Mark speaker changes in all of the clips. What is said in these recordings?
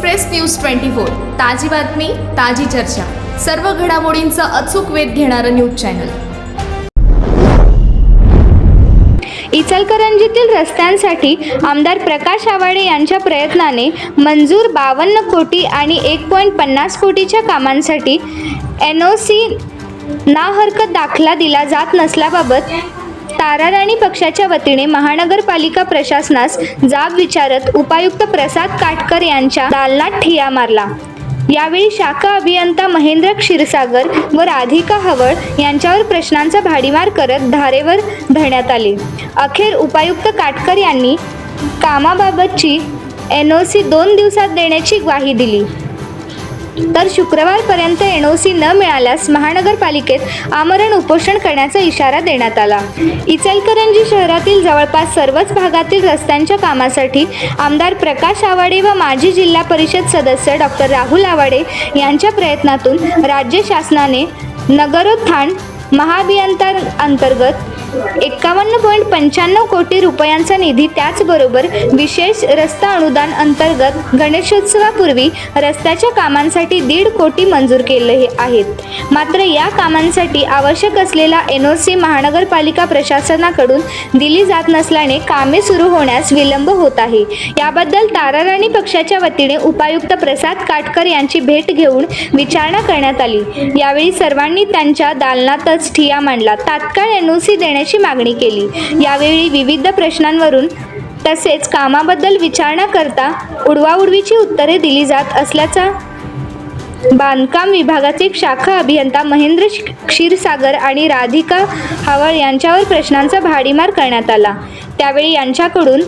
Speaker 1: Express news twenty four. ताजी बातमी ताजी चर्चा. सर्व घडामोडींचा अचूक वेध घेणारं न्यूज चॅनल.
Speaker 2: इचलकरंजीतील रस्त्यांसाठी आमदार प्रकाश आवाडे यांच्या प्रयत्नाने मंजूर बावन्न कोटी आणि एक पॉईंट पन्नास कोटीच्या कामांसाठी एन ओ सी ना हरकत दाखला दिला जात नसल्याबाबत ताराराणी पक्षाच्या वतीने महानगरपालिका प्रशासनास जाब विचारत उपायुक्त प्रसाद काटकर यांच्या दालनात ठिया मारला. यावेळी शाखा अभियंता महेंद्र क्षीरसागर व राधिका हवळ यांच्यावर प्रश्नांचा भाडीमार करत धारेवर धरण्यात आले. अखेर उपायुक्त काटकर यांनी कामाबाबतची एन ओ सी दोन दिवसात देण्याची ग्वाही दिली. तर शुक्रवारपर्यंत एन ओ सी न मिळाल्यास महानगरपालिकेत आमरण उपोषण करण्याचा इशारा देण्यात आला. इचलकरंजी शहरातील जवळपास सर्वच भागातील रस्त्यांच्या कामासाठी आमदार प्रकाश आवाडे व माजी जिल्हा परिषद सदस्य डॉक्टर राहुल आवाडे यांच्या प्रयत्नातून राज्य शासनाने नगरोत्थान महाभियंता अंतर्गत एकावन्न पॉईंट पंच्याण्णव कोटी रुपयांचा निधी त्याचबरोबर विशेष रस्ता अनुदान अंतर्गत गणेशोत्सवापूर्वी रस्त्याच्या कामांसाठी दीड कोटी मंजूर केले आहेत. मात्र या कामांसाठी आवश्यक असलेला एन ओ सी महानगरपालिका प्रशासनाकडून दिली जात नसल्याने कामे सुरू होण्यास विलंब होत आहे. याबद्दल ताराराणी पक्षाच्या वतीने उपायुक्त प्रसाद काटकर यांची भेट घेऊन विचारणा करण्यात आली. यावेळी सर्वांनी त्यांच्या दालनातच ठिया मांडला. तात्काळ एन ओ सी देण्या करण्याची मागणी केली. यावेळी विविध प्रश्नांवरून तसेच कामाबद्दल विचारणा करता उडवाउडवीची उत्तरे दिली जात असल्याचा बांधकाम विभागाचे शाखा अभियंता महेंद्र क्षीरसागर आणि राधिका हवळ यांच्यावर प्रश्नांचा भाडीमार करण्यात आला. त्यावेळी यांच्याकडून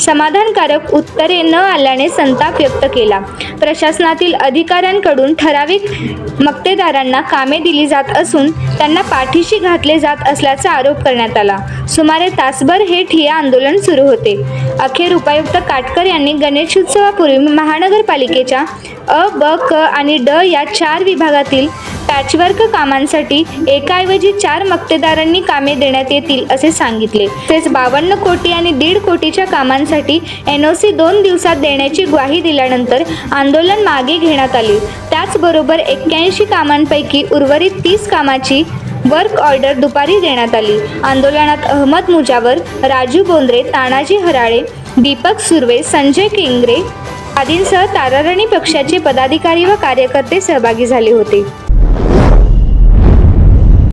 Speaker 2: समाधानकारक उत्तरे न आल्याने संताप व्यक्त केला. प्रशासनातील अधिकाऱ्यांकडून ठराविक मक्तेदारांना कामे दिली जात असून त्यांना पाठीशी घातले जात असल्याचा आरोप करण्यात आला. सुमारे तासभर हे ठिया आंदोलन सुरू होते. अखेर उपायुक्त काटकर यांनी गणेशोत्सवापूर्वी महानगरपालिकेच्या अ ब क आणि ड या चार विभागातील पॅचवर्क कामांसाठी एकाऐवजी चार मक्तेदारांनी कामे देण्यात येतील असे सांगितले. तसेच बावन्न कोटी आणि दीड कोटीच्या कामांसाठी एन ओ सी दोन दिवसात देण्याची ग्वाही दिल्यानंतर आंदोलन मागे घेण्यात आले. त्याचबरोबर एक्क्याऐंशी कामांपैकी उर्वरित तीस कामाची वर्क ऑर्डर दुपारी देण्यात आली. आंदोलनात अहमद मुजावर राजू बोंद्रे तानाजी हराळे दीपक सुर्वे संजय केंगरे आदींसह तारारणी पक्षाचे पदाधिकारी व कार्यकर्ते सहभागी झाले होते. Yeah.